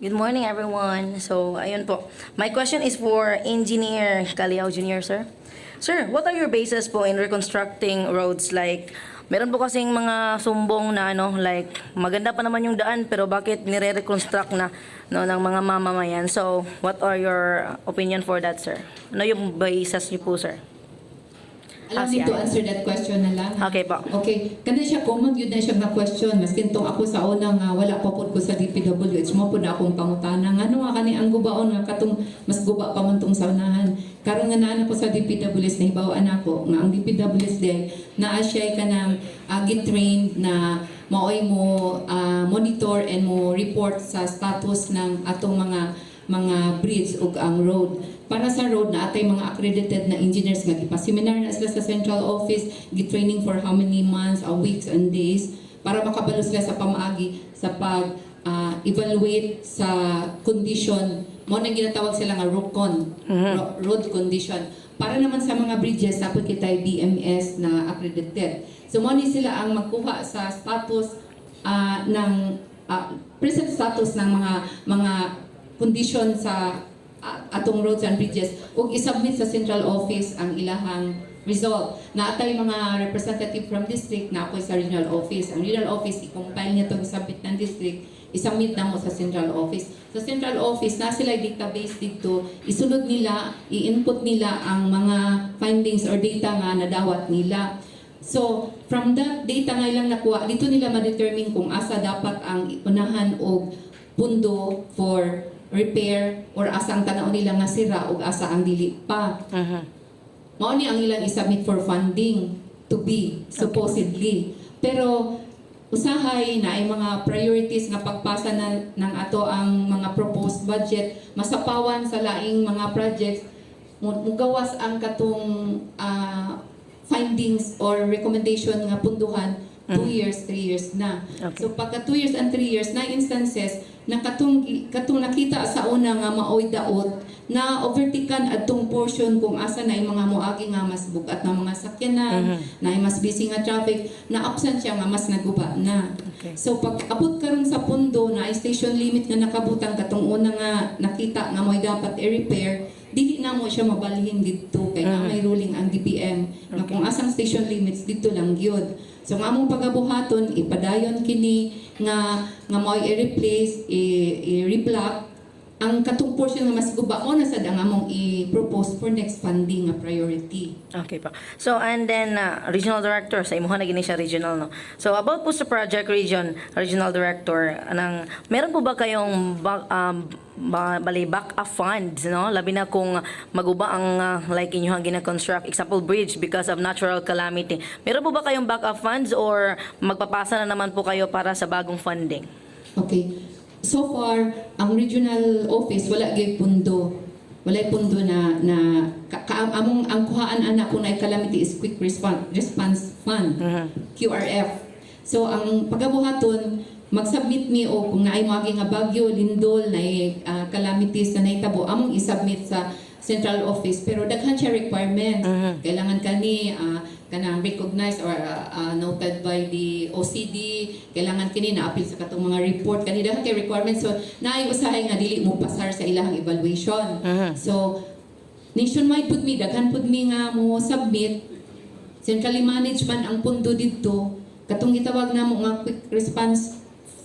Good morning, everyone. So, ayun po. My question is for Engineer Caliao Jr., sir. Sir, what are your bases po in reconstructing roads? Like, meron po kasing mga sumbong na ano, like, maganda pa naman yung daan, pero bakit nire-reconstruct na no, ng mga mamamayan? So, what are your opinion for that, sir? Ano yung basis niyo po, sir? Allow Ah, me to answer that question na lang. Okay po. Okay, kada siya common yun na siya nga question. Maskin tong ako sa una nga wala pa pud ko sa DPWH mo pud akong pangutana nga ano nga kani ang gubaon nga katong mas guba pa man tong sa unahan. Karon nga naa ko sa DPWH na hibawaan ako nga ang DPWH day naa siya kanang uh, trained na maoy mo ah, monitor and mo report sa status ng atong mga mga bridge ug ang road. Para sa road na atay mga accredited na engineers nga gipa-seminar na sila sa central office, gi-training for how many months, or weeks and days para makabalo sila sa pamaagi sa pag ah, evaluate sa condition mo nang ginatawag sila nga ROCON, ro- road condition. Para naman sa mga bridges, dapat kita BMS na accredited. So mo ni sila ang magkuha sa status ah, ng ah, present status ng mga mga condition sa atong roads and bridges ug isubmit sa central office ang ilahang result. Na atay mga representative from district na ako'y sa regional office. Ang regional office, i-compile niya itong isubmit ng district, isubmit na mo sa central office. Sa central office, na sila database dito, isunod nila, i-input nila ang mga findings or data nga na dawat nila. So, from that data nga ilang nakuha, dito nila ma-determine kung asa dapat ang unahan og pundo for repair or asa ang tanaw nila nga sira ug asa ang dili pa. Mhm. Mao ni ang ilang isubmit for funding to be supposedly. Pero usahay na ay mga priorities nga pagpasa na ng ato ang mga proposed budget masapawan sa laing mga projects mu- mugawas ang katong ah, findings or recommendation nga punduhan 2 years, 3 years na. Okay. So pagka 2 years and 3 years na instances na katong katong nakita sa una nga maoy daot na overtikan adtong portion kung asa na yung mga moagi nga mas bugat na mga sakyanan, na yung mas busy nga traffic, na absent siya nga mas naguba na. Okay. So pag abot karon sa pundo na station limit nga nakabutang katong una nga nakita nga mo'y dapat i-repair, dili na mo siya mabalhin dito kay nga may ruling ang DBM na kung asang station limits dito lang gyud. So nga among pagabuhaton ipadayon kini nga nga mo'y i-replace, i-reblock ang katong portion nga mas guba mo na sad ang among i-propose for next funding nga priority. Okay pa. So, and then, uh, regional director, sa imuha na gini siya regional, no? So, about po sa project region, regional director, anang, meron po ba kayong um, ba, bali, back up funds, no? Labi na kung maguba ang, uh, like, inyong gina-construct, example, bridge because of natural calamity. Meron po ba kayong back up funds or magpapasa na naman po kayo para sa bagong funding? Okay. So far, ang regional office wala gyud pundo. Wala pundo na na ka, ka- among ang kuhaan ana kung na calamity is quick response response fund QRF. So ang pagabuhaton mag-submit mi o kung naay moagi nga bagyo, lindol, na calamities na naitabo, among i-submit sa central office. Pero daghan siya requirements. Kailangan kani ah, kanang recognized or ah, ah, noted by the OCD, kailangan kini na appeal sa katong mga report. Kani daghan kay requirements. So naay usahay nga dili mo pasar sa ilahang evaluation. So nationwide pud mi daghan pud mi nga mo submit. Centrally managed man ang pundo didto. Katong gitawag namo nga quick response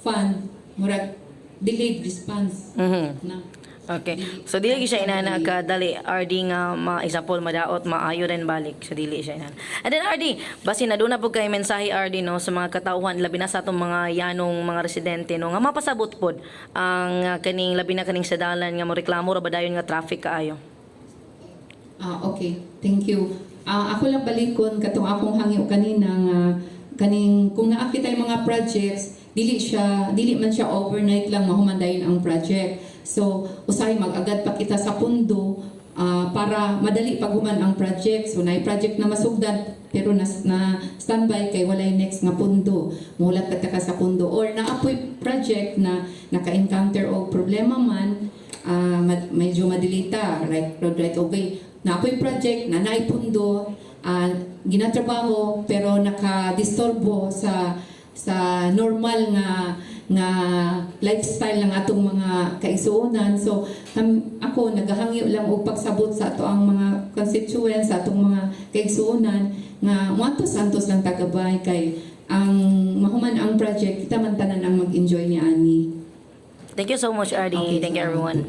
fund murag delayed response Mhm. na Okay. So dili gyud siya inana ka dali RD nga ma example madaot maayo rin balik. So dili siya inana. And then RD, basi na na po kay mensahe RD no sa mga katauhan labi na sa atong mga yanong mga residente no nga mapasabot pod ang uh, kaning labi na kaning sa dalan nga mo reklamo ra ba dayon nga traffic kaayo. Ah, okay. Thank you. Ah, ako lang balikon katong akong hangyo kanina nga kaning kung naakita yung mga projects, dili siya dili man siya overnight lang mahumandayon ang project. So, usay mag-agad pa kita sa pundo ah, para madali paghuman ang project. So, naay project na masugdan pero nas, na standby kay walay next nga pundo. Mulat ka ka sa pundo or naapoy project na naka-encounter og problema man mad- medyo madilita, right road right of way. Na ako'y project na naipundo, ah ginatrabaho pero nakadistorbo sa sa normal nga nga lifestyle ng atong mga kaisuonan. So kam, ako nagahangyo lang og pagsabot sa ato ang mga constituents, sa atong mga kaisuonan nga muatos antos lang tagabay kay ang mahuman ang project kita man tanan ang mag-enjoy ni ani. Thank you so much, RD. Okay, Thank you, salamat. everyone.